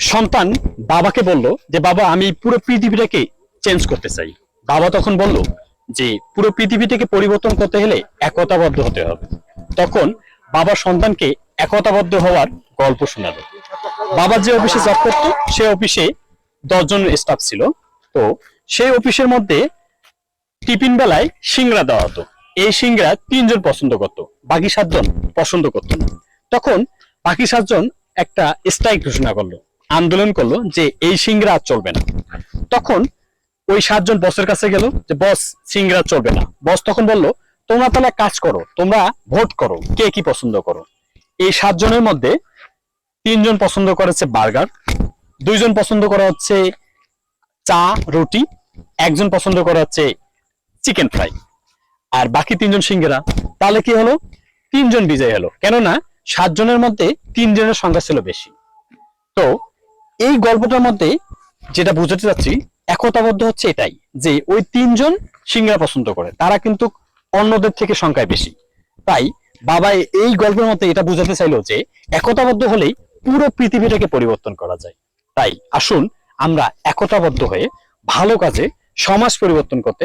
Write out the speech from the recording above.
সন্তান বাবাকে বলল যে, বাবা, আমি পুরো পৃথিবীটাকে চেঞ্জ করতে চাই। বাবা তখন বলল যে, পুরো পৃথিবীটাকে পরিবর্তন করতে হলে একতাবদ্ধ হতে হবে। তখন বাবা সন্তানকে একতাবদ্ধ হওয়ার গল্প শোনালো। বাবা যে অফিসে জব করতো, সে অফিসে দশজন স্টাফ ছিল। তো সেই অফিসের মধ্যে টিফিন বেলায় সিংড়া দেওয়া হতো। এই সিংড়া তিনজন পছন্দ করতো, বাকি সাতজন পছন্দ করতো না। তখন বাকি সাতজন একটা স্ট্রাইক ঘোষণা করল। আন্দোলন করল যে এই সিংড়া আর চলবে না। তখন ওই সাতজন বসের কাছে গেল যে বস সিংড়া চলবে না। বস তখন বলল, তোমরা তাহলে কাজ করো, তোমরা ভোট করো, কে কি পছন্দ করো? এই সাতজনের মধ্যে তিনজন পছন্দ করেছে বার্গার, দুইজন পছন্দ করা হচ্ছে চা, রুটি, একজন পছন্দ করা হচ্ছে চিকেন ফ্রাই। আর বাকি তিনজন সিঙ্গেরা তাহলে কি হলো? তিনজন বিজয় হলো। কেননা, সাতজনের মধ্যে তিনজনের সংখ্যা ছিল বেশি। তো এই গল্পটার মধ্যে যেটা বোঝাতে চাচ্ছি, একতাবদ্ধ হচ্ছে এটাই, যে ওই তিনজন সিঙ্গেরা পছন্দ করে, তারা কিন্তু অন্যদের থেকে সংখ্যায় বেশি। তাই বাবা এই গল্পের মধ্যে এটা বুঝাতে চাইলো যে একতাবদ্ধ হলেই পুরো পৃথিবীটাকে পরিবর্তন করা যায়। তাই আসুন আমরা একতাবদ্ধ হয়ে ভালো কাজে সমাজ পরিবর্তন করতে